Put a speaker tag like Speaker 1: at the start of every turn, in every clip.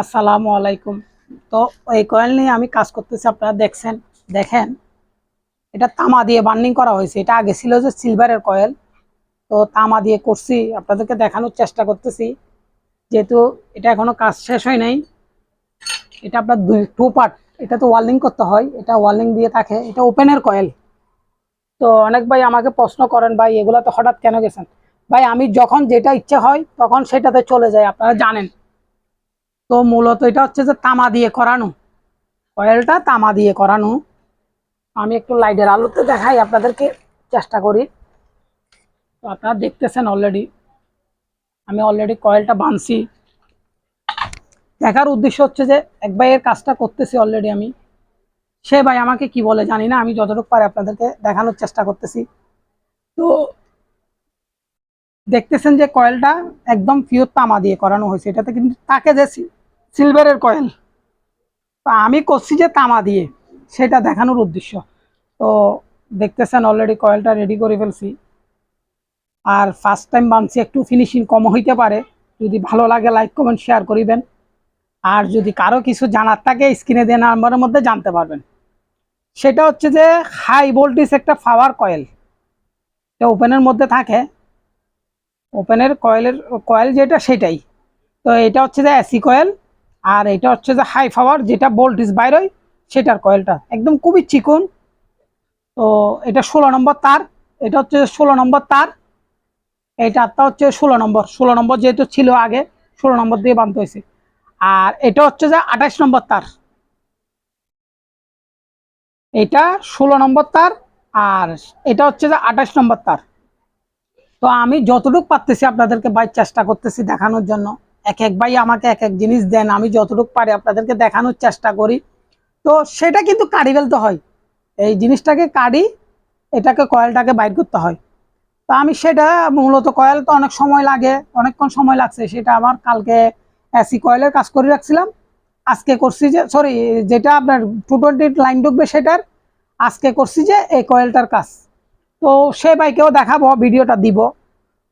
Speaker 1: আসসালামু আলাইকুম। তো এই কয়েল নিয়ে আমি কাজ করতেছি, আপনারা দেখছেন, দেখেন। এটা তামা দিয়ে বার্নিং করা হয়েছে। এটা আগে ছিল যে সিলভারের কয়েল তো তামা দিয়ে করছি, আপনাদেরকে দেখানোর চেষ্টা করতেছি। যেহেতু এটা এখনও কাজ শেষ হয় নাই, এটা আপনার দুই টু পার্ট এটা তো ওয়ার্লিং করতে হয়। এটা ওয়ার্লিং দিয়ে থাকে, এটা ওপেনের কয়েল তো অনেক ভাই আমাকে প্রশ্ন করেন, ভাই, এগুলো তো হঠাৎ কেন গেছেন? ভাই, আমি যখন যেটা ইচ্ছে হয়, তখন সেটাতে চলে যায়, আপনারা জানেন। তো মূলত এটা হচ্ছে যে তামা দিয়ে করানো। কয়েলটা তামা দিয়ে করানো। আমি একটু লাইটের আলোতে দেখাই আপনাদেরকে, চেষ্টা করি। তো আপনারা দেখতেছেন অলরেডি আমি অলরেডি কয়েলটা বানছি। দেখার উদ্দেশ্য হচ্ছে যে এক ভাইয়ের কাজটা করতেছি অলরেডি আমি। সে ভাই আমাকে কি বলে জানি না, আমি যতটুকু পারি আপনাদেরকে দেখানোর চেষ্টা করতেছি। তো দেখতেছেন যে কয়েলটা একদম পিওর তামা দিয়ে করানো হয়েছে। এটাতে কিন্তু তাকে যে সিলভারের কয়েল। তো আমি করছি যে তামা দিয়ে, সেটা দেখানোর উদ্দেশ্য। তো দেখতেছেন অলরেডি কয়েলটা রেডি করে ফেলছি। আর ফার্স্ট টাইম বানছি, একটু ফিনিশিং কম হইতে পারে। যদি ভালো লাগে লাইক কমেন্ট শেয়ার করিবেন আর যদি কারও কিছু জানার থাকে স্ক্রিনে দেওয়া নাম্বারের মধ্যে জানতে পারবেন। সেটা হচ্ছে যে হাই ভোল্টেজ একটা পাওয়ার কয়েল। এটা ওপেনের মধ্যে থাকে। ওপেনের কয়েলের, কয়েল যেটা, সেটাই। তো এটা হচ্ছে যে এসি কয়েল। আর এটা হচ্ছে যে হাই পাওয়ার যেটা ভোল্টেজ বাইরোয় সেটার কয়েলটা একদম খুবই চিকন। তো এটা ষোলো নম্বর তার, এটা হচ্ছে ষোলো নম্বর তার। এই তারটা হচ্ছে ষোলো নম্বর। ষোলো নম্বর যেহেতু ছিল আগে, ষোলো নম্বর দিয়ে বানতে হয়েছে। আর এটা হচ্ছে যে আঠাশ নম্বর তার। এটা ষোলো নম্বর তার আর এটা হচ্ছে যে আঠাশ নম্বর তার। তো আমি যতটুকু পারতেছি আপনাদেরকে ভাই চেষ্টা করতেছি দেখানোর জন্য। এক এক ভাই আমাকে এক এক জিনিস দেন, আমি যতটুকু পারি আপনাদেরকে দেখানোর চেষ্টা করি। তো সেটা কিন্তু কাড়ি ফেলতে হয়। এই জিনিসটাকে কাড়ি, এটাকে কয়েলটাকে বাইর করতে হয়। তো আমি সেটা মূলত কয়েল তো অনেক সময় লাগে, অনেকক্ষণ সময় লাগছে, সেটা আমার কালকে এসি কয়েলের কাজ করে রাখছিলাম। আজকে করছি যে সরি যেটা আপনার টু টোয়েন্টি লাইন ঢুকবে সেটার, আজকে করছি যে এই কয়েলটার কাজ। তো সে বাইকেও দেখাবো, ভিডিওটা দিব।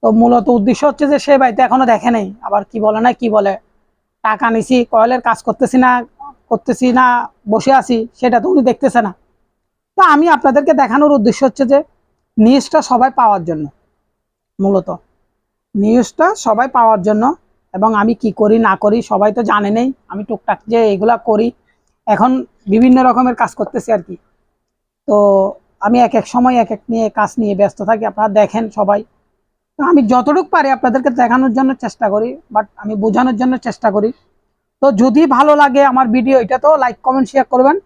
Speaker 1: তো মূলত উদ্দেশ্য হচ্ছে যে সে বাড়িতে এখনও দেখে নেই। আবার কি বলে না, কি বলে? টাকা নিছি, কয়েলের কাজ করতেছি না করতেছি না, বসে আছি, সেটা তো উনি দেখতেছে না। তো আমি আপনাদেরকে দেখানোর উদ্দেশ্য হচ্ছে যে, নিউজটা সবাই পাওয়ার জন্য, মূলত। নিউজটা সবাই পাওয়ার জন্য, এবং আমি কি করি, না করি, সবাই তো জানে নেই। আমি টুকটাক যে এগুলা করি, এখন বিভিন্ন রকমের কাজ করতেছি আর কি। তো আমি এক এক সময় এক এক নিয়ে কাজ নিয়ে ব্যস্ত থাকি, আপনারা দেখেন সবাই। আমি যতটুকু পারি আপনাদেরকে দেখানোর জন্য চেষ্টা করি বাট আমি বোঝানোর জন্য চেষ্টা করি। তো যদি ভালো লাগে আমার ভিডিও এটা তো লাইক কমেন্ট শেয়ার করবেন।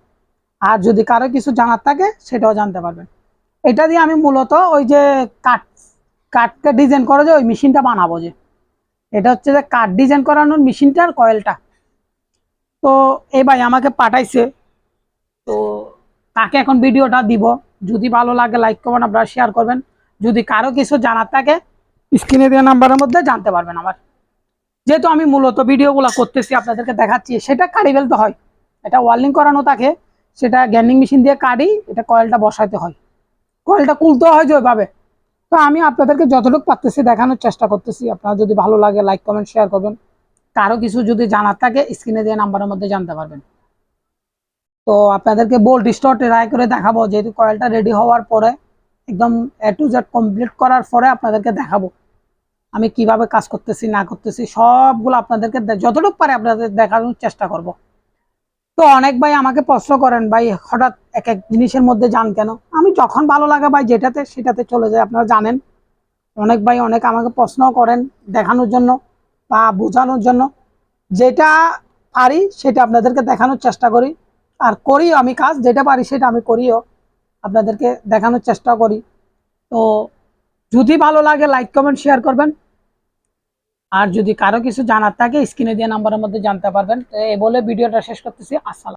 Speaker 1: আর যদি কারও কিছু জানার থাকে, সেটাও জানতে পারবেন। এটা দিয়ে আমি মূলত ওই যে কাঠ, কাঠকে ডিজাইন করে যে ওই মেশিনটা বানাবো যে। এটা হচ্ছে যে কাঠ ডিজাইন করানোর মেশিনটার কয়েলটা তো এই ভাই আমাকে পাঠাইছে, তো তাকে এখন ভিডিওটা দিব। যদি ভালো লাগে লাইক করবেন আপনারা শেয়ার করবেন। যদি কারও কিছু জানার থাকে স্ক্রিনে দেওয়া নাম্বারের মধ্যে জানতে পারবেন আমার। যেহেতু আমি মূলত ভিডিওগুলো করতেছি, আপনাদেরকে দেখাচ্ছি, সেটা কাড়ি ফেলতে হয়। এটা ওয়ার্লিং করানো থাকে, সেটা গ্যান্ডিং মেশিন দিয়ে কাড়ি, এটা কয়েলটা বসাইতে হয়। কয়েলটা খুলতে হয় যে ওইভাবে। তো আমি আপনাদেরকে যতটুকু পারতেছি দেখানোর চেষ্টা করতেছি। আপনারা যদি ভালো লাগে লাইক কমেন্ট শেয়ার করবেন। কারও কিছু যদি জানার থাকে, স্ক্রিনে দেওয়া নাম্বারের মধ্যে জানতে পারবেন। তো আপনাদেরকে বোল্ট স্টোর ট্রাই করে দেখাবো, যেহেতু কয়েলটা রেডি হওয়ার পরে একদম এ টু জেড কমপ্লিট করার পরে আপনাদেরকে দেখাবো। আমি কীভাবে কাজ করতেছি, না করতেছি, সবগুলো আপনাদেরকে যতটুকু পারে আপনাদের দেখানোর চেষ্টা করব। তো অনেক ভাই আমাকে প্রশ্ন করেন, ভাই, হঠাৎ এক এক জিনিসের মধ্যে যান কেন? আমি যখন ভালো লাগে ভাই, যেটাতে, সেটাতে চলে যায় আপনারা জানেন। অনেক ভাই অনেক আমাকে প্রশ্ন করেন দেখানোর জন্য বা বোঝানোর জন্য। যেটা পারি, সেটা আপনাদেরকে দেখানোর চেষ্টা করি। আর করিও আমি কাজ, যেটা পারি, সেটা আমি করিও। আপনাদেরকে দেখানোর চেষ্টা করি। তো যদি ভালো লাগে লাইক কমেন্ট শেয়ার করবেন। আর যদি কারও কিছু জানার থাকে স্ক্রিনে দিয়ে নাম্বারের মধ্যে জানতে পারবেন। তো এই বলে ভিডিওটা শেষ করতেছি। আসসালাম।